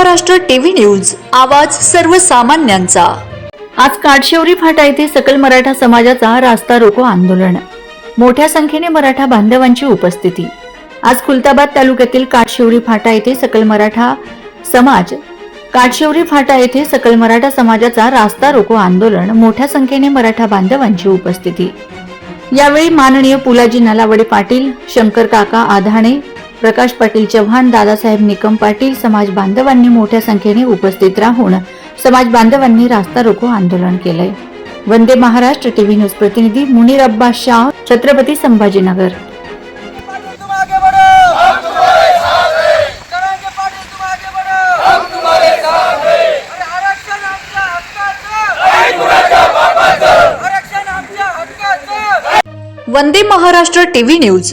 Maharashtra TV news आवाज सर्वसामान्यांचा. आज काटशेवरी फाटा येथे सकल मराठा समाजाचा रास्ता रोको आंदोलन. मोठ्या संख्येने मराठा बांधवांची उपस्थिती. आज खुलताबाद तालुक्यातील काटशेवरी फाटा येथे सकल मराठा समाज काटशेवरी फाटा येथे सकल मराठा समाजाचा रास्ता रोको आंदोलन मोठ्या संख्येने मराठा बांधवांची उपस्थिती. यावेळी माननीय पुलाजी नलावडे पाटील शंकर काका आधाणे प्रकाश पाटील चव्हाण दादासाहेब निकम पाटील समाज बांधवांनी मोठ्या संख्येने उपस्थित राहून समाज बांधवांनी रास्ता रोको आंदोलन केलंय. वंदे महाराष्ट्र टीव्ही न्यूज प्रतिनिधी मुनीर अब्बास शाह छत्रपती संभाजीनगर. वंदे महाराष्ट्र टीव्ही न्यूज.